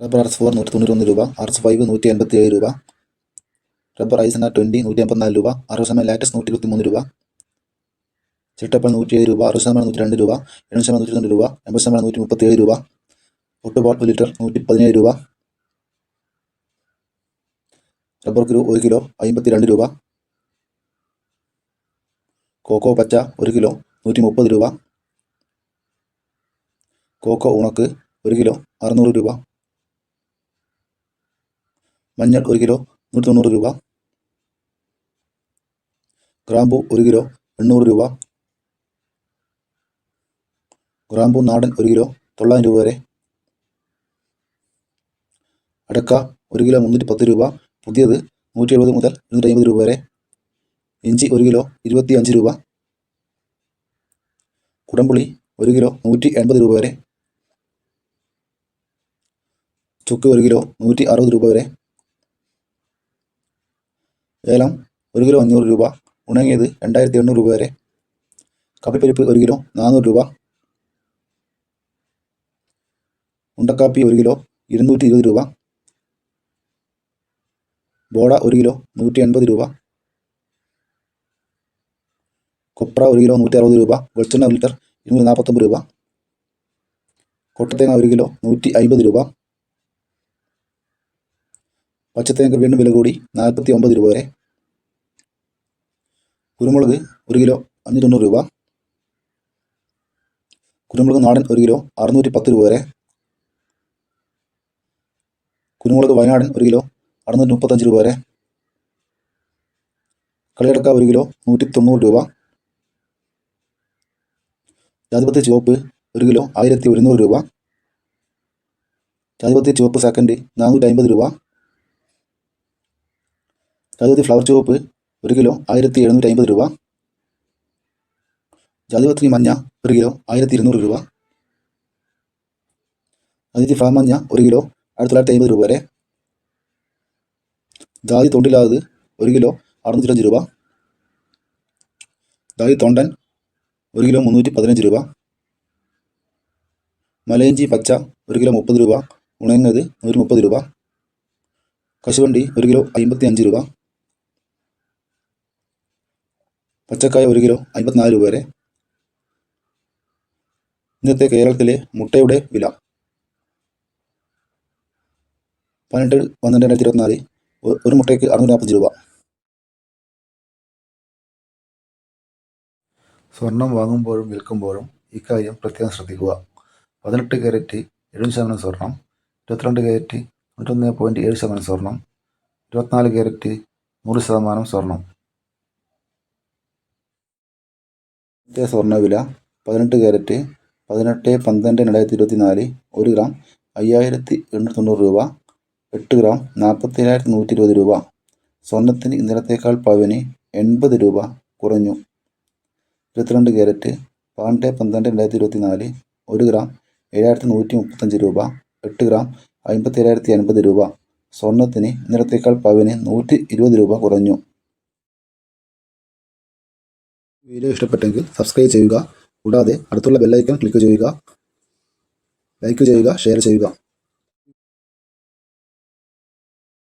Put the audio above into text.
Rubber R four നൂറ്റി തൊണ്ണൂറ്റൊന്ന് രൂപ. ആർ എസ് ഫൈവ് നൂറ്റി എൺപത്തി ഏഴ് രൂപ. റബ്ബർ ഐസ് ഐസന ട്വന്റി നൂറ്റി എൺപത്തിനാല് രൂപ. അറുപത് ശതമാനം ലാറ്റസ് നൂറ്റി ഇരുപത്തി മൂന്ന് രൂപ. ചിട്ടപ്പൽ നൂറ്റി ഏഴ് രൂപ. അറുപത് ശതമാനം നൂറ്റി രണ്ട് രൂപ. എഴുപത് ശതമാനം നൂറ്റി രണ്ട് രൂപ. എൺപത് ശതമാനം നൂറ്റി മുപ്പത്തി ഏഴ് രൂപ ഒട്ടുപാൽ ഒരു ലിറ്റർ നൂറ്റി പതിനേഴ് രൂപ. റബ്ബർ കുരു ഒരു കിലോ അമ്പത്തി രണ്ട് രൂപ. കോക്കോ പച്ച ഒരു കിലോ നൂറ്റി മുപ്പത് രൂപ. കോക്കോ ഉണക്ക് ഒരു കിലോ അറുന്നൂറ് രൂപ. മഞ്ഞൾ ഒരു കിലോ നൂറ്റി തൊണ്ണൂറ് രൂപ. ഗ്രാമ്പു ഒരു കിലോ എണ്ണൂറ് രൂപ. ഗ്രാമ്പു നാടൻ ഒരു കിലോ തൊള്ളായിരം രൂപ വരെ. അടക്ക ഒരു കിലോ മുന്നൂറ്റി പത്ത് രൂപ. പുതിയത് നൂറ്റി എഴുപത് മുതൽ ഇരുന്നൂറ്റി അമ്പത് രൂപ വരെ. ഇഞ്ചി ഒരു കിലോ ഇരുപത്തി അഞ്ച് രൂപ. കുടംപുളി ഒരു കിലോ നൂറ്റി എൺപത് രൂപ വരെ. ചുക്ക് ഒരു കിലോ നൂറ്റി അറുപത് രൂപ വരെ. ഏലം ഒരു കിലോ അഞ്ഞൂറ് രൂപ ഉണങ്ങിയത് രണ്ടായിരത്തി എണ്ണൂറ് രൂപ വരെ. കപ്പിപ്പരിപ്പ് ഒരു കിലോ നാനൂറ് രൂപ. ഉണ്ടക്കാപ്പി ഒരു കിലോ ഇരുന്നൂറ്റി ഇരുപത് രൂപ. ബോഡ ഒരു കിലോ നൂറ്റി എൺപത് രൂപ. കൊപ്ര ഒരു കിലോ നൂറ്റി അറുപത് രൂപ. വെളിച്ചെണ്ണ ഒരു ലിറ്റർ ഇരുന്നൂറ്റി നാൽപ്പത്തൊമ്പത് രൂപ. കൊട്ടത്തേങ്ങ ഒരു കിലോ നൂറ്റി അമ്പത് രൂപ. പച്ചത്തേങ്ങ വീണ്ടും വില കൂടി നാൽപ്പത്തി ഒമ്പത് രൂപ വരെ. കുരുമുളക് ഒരു കിലോ അഞ്ഞൂറ്റി തൊണ്ണൂറ് രൂപ. കുരുമുളക് നാടൻ ഒരു കിലോ അറുന്നൂറ്റി പത്ത് രൂപ വരെ. കുരുമുളക് വയനാടൻ ഒരു കിലോ അറുന്നൂറ്റി മുപ്പത്തഞ്ച് രൂപ വരെ. കളിയടക്ക ഒരു കിലോ നൂറ്റി തൊണ്ണൂറ് രൂപ. ജാതിപത്തി ചുവപ്പ് ഒരു കിലോ ആയിരത്തി ഒരുന്നൂറ് രൂപ. ജാതിപത്തി ചുവപ്പ് സെക്കൻഡ് നാനൂറ്റി അമ്പത് രൂപ. ജാതിപത്തി ഫ്ലവർ ചുവപ്പ് ഒരു കിലോ ആയിരത്തി എഴുന്നൂറ്റി അമ്പത് രൂപ ജാതിപത്രി മഞ്ഞ ഒരു കിലോ ആയിരത്തി ഇരുന്നൂറ് രൂപ. ജാതിപത്രി ഫ്ലവർ മഞ്ഞ ഒരു കിലോ ആയിരത്തി തൊള്ളായിരത്തി അമ്പത് രൂപ വരെ. ജാതി തൊണ്ടില്ലാത്തത് ഒരു കിലോ അറുന്നൂറ്റഞ്ച് രൂപ. ജാതി തൊണ്ടൻ ഒരു കിലോ മുന്നൂറ്റി പതിനഞ്ച് രൂപ. മലയഞ്ചി പച്ച ഒരു കിലോ മുപ്പത് രൂപ. ഉണങ്ങത് നൂറ്റി മുപ്പത് രൂപ. കശുവണ്ടി ഒരു കിലോ അമ്പത്തി അഞ്ച് രൂപ. പച്ചക്കായ ഒരു കിലോ അൻപത്തിനാല് രൂപ വരെ. ഇന്നത്തെ കേരളത്തിലെ മുട്ടയുടെ വില. പതിനെട്ട് പന്ത്രണ്ട് രണ്ടായിരത്തി ഇരുപത്തിനാല് ഒരു മുട്ടയ്ക്ക് അറുന്നൂറ്റി നാൽപ്പത് രൂപ. സ്വർണം വാങ്ങുമ്പോഴും വിൽക്കുമ്പോഴും ഇക്കാര്യം പ്രത്യേകം ശ്രദ്ധിക്കുക. പതിനെട്ട് ക്യാരറ്റ് എഴുപത് ശതമാനം സ്വർണം ഇരുപത്തിരണ്ട് ക്യാരറ്റ് തൊണ്ണൂറ്റൊന്ന് പോയിന്റ് ഏഴ് ശതമാനം സ്വർണം ഇരുപത്തിനാല് ക്യാരറ്റ് നൂറ് ശതമാനം സ്വർണം. ഇന്നത്തെ സ്വർണ വില പതിനെട്ട് ക്യാരറ്റ് പതിനെട്ട് പന്ത്രണ്ട് രണ്ടായിരത്തി ഇരുപത്തി നാല് ഒരു ഗ്രാം അയ്യായിരത്തി എണ്ണൂറ്റി തൊണ്ണൂറ് രൂപ എട്ട് ഗ്രാം നാൽപ്പത്തി ഏഴായിരത്തി നൂറ്റി ഇരുപത് രൂപ. സ്വർണത്തിന് ഇന്നലത്തേക്കാൾ പവന് എൺപത് രൂപ കുറഞ്ഞു. ഇരുപത്തിരണ്ട് ക്യാരറ്റ് പന്ത്രണ്ട് പന്ത്രണ്ട് രണ്ടായിരത്തി ഇരുപത്തി നാല് ഒരു ഗ്രാം ഏഴായിരത്തി നൂറ്റി മുപ്പത്തഞ്ച് രൂപ എട്ട് ഗ്രാം അമ്പത്തി ഏഴായിരത്തി എൺപത് രൂപ. സ്വർണത്തിന് ഇന്നലത്തേക്കാൾ പവന് നൂറ്റി ഇരുപത് രൂപ കുറഞ്ഞു. വീഡിയോ ഇഷ്ടപ്പെട്ടെങ്കിൽ സബ്സ്ക്രൈബ് ചെയ്യുക. കൂടാതെ അടുത്തുള്ള ബെല്ലൈക്കൺ ക്ലിക്ക് ചെയ്യുക. ലൈക്ക് ചെയ്യുക ഷെയർ ചെയ്യുക.